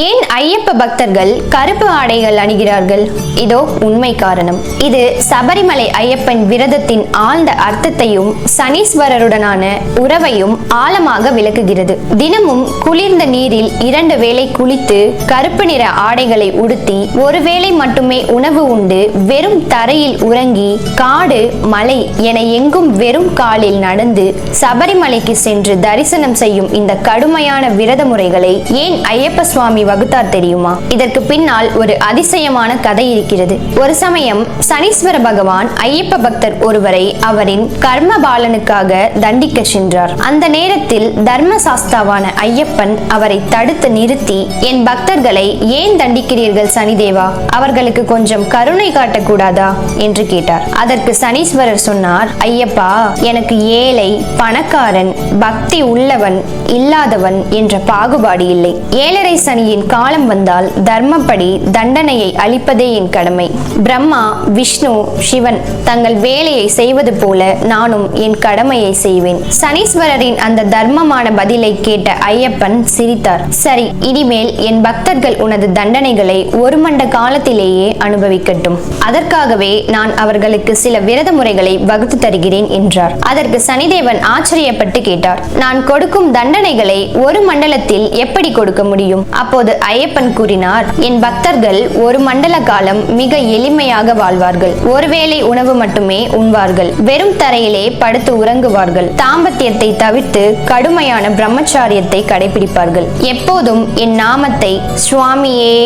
ஏன் ஐயப்ப பக்தர்கள் கருப்பு ஆடைகள் அணிகிறார்கள்? இதோ உண்மை காரணம். இது சபரிமலை ஐயப்பன் விரதத்தின் ஆழ்ந்த அர்த்தத்தையும் சனீஸ்வரருடனான உறவையும் ஆழமாக விளக்குகிறது. தினமும் குளிர்ந்த நீரில் இரண்டு வேளை குளித்து கருப்பு நிற ஆடைகளை உடுத்தி ஒருவேளை மட்டுமே உணவு உண்டு வெறும் தரையில் உறங்கி காடு மலை என எங்கும் வெறும் காலில் நடந்து சபரிமலைக்கு சென்று தரிசனம் செய்யும் இந்த கடுமையான விரத முறைகளை ஏன் ஐயப்ப சுவாமி வகுத்தார் தெரியுமா? இதற்கு பின்னால் ஒரு அதிசயமான கதை இருக்கிறது. ஒரு சமயம் சனீஸ்வர பகவான் ஐயப்ப பக்தர் ஒருவரை அவரின் கர்ம பாலனுக்காக தண்டிக்க சென்றார். அந்த நேரத்தில் தர்ம சாஸ்தாவான ஐயப்பன் அவரை தடுத்து நிறுத்தி என் பக்தர்களை ஏன் தண்டிக்கிறீர்கள் சனிதேவா? அவர்களுக்கு கொஞ்சம் கருணை காட்டக்கூடாதா? என்று கேட்டார். அதற்கு சனீஸ்வரர் சொன்னார் ஐயப்பா எனக்கு ஏழை பணக்காரன் பக்தி உள்ளவன் இல்லாதவன் என்ற பாகுபாடு இல்லை. ஏழரை என் காலம் வந்தால் தர்மப்படி தண்டனையை அளிப்பதே என் கடமை. பிரம்மா விஷ்ணு சிவன் தங்கள் வேலையை செய்வது போல நானும் என் கடமையை செய்வேன். சனீஸ்வரரின் அந்த தர்மமான பதிலை கேட்ட ஐயப்பன் சிரித்தார். சரி இனிமேல் என் பக்தர்கள் உனது தண்டனைகளை ஒரு மண்ட காலத்திலேயே அனுபவிக்கட்டும். அதற்காகவே நான் அவர்களுக்கு சில விரத முறைகளை வகுத்து தருகிறேன் என்றார். அதற்கு சனிதேவன் ஆச்சரியப்பட்டு கேட்டார். நான் கொடுக்கும் தண்டனைகளை ஒரு மண்டலத்தில் எப்படி கொடுக்க முடியும்? அப்போது ஐயப்பன் கூறினார் என் பக்தர்கள் ஒரு மண்டல காலம் மிக எளிமையாக வாழ்வார்கள். ஒருவேளை உணவு மட்டுமே உண்வார்கள் வெறும் தரையிலே படுத்து உறங்குவார்கள். தாம்பத்தியத்தை தவிர்த்து கடுமையான பிரம்மச்சாரியத்தை கடைபிடிப்பார்கள். எப்போதும் என் நாமத்தை சுவாமியே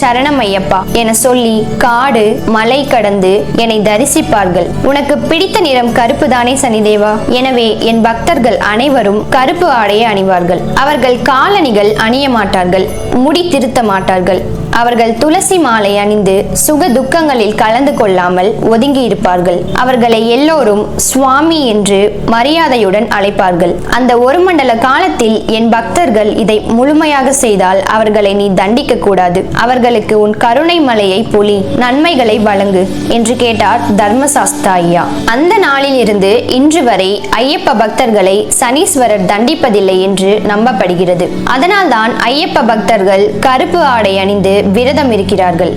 சரணம் ஐயப்பா என சொல்லி காடு மலை கடந்து என்னை தரிசிப்பார்கள். உனக்கு பிடித்த நிறம் கருப்பு தானே சனிதேவா? எனவே என் பக்தர்கள் அனைவரும் கருப்பு ஆடையை அணிவார்கள். அவர்கள் காலணிகள் அணிய மாட்டார்கள். முடி திருத்த மாட்டார்கள். அவர்கள் துளசி மாலை அணிந்து சுக துக்கங்களில் கலந்து கொள்ளாமல் ஒதுங்கி இருப்பார்கள் அவர்களை எல்லோரும் சுவாமி என்று மரியாதையுடன் அழைப்பார்கள். அந்த ஒரு மண்டல காலத்தில் என் பக்தர்கள் இதை முழுமையாக செய்தால் அவர்களை நீ தண்டிக்க கூடாது அவர்களுக்கு உன் கருணை மலையை பொலி நன்மைகளை வழங்கு என்று கேட்டார் தர்மசாஸ்தா ஐயா அந்த நாளில் இருந்து இன்று வரை ஐயப்ப பக்தர்களை சனீஸ்வரர் தண்டிப்பதில்லை என்று நம்பப்படுகிறது. அதனால்தான் ஐயப்ப பக்தர்கள் கருப்பு ஆடை அணிந்து விரதம் இருக்கிறார்கள்.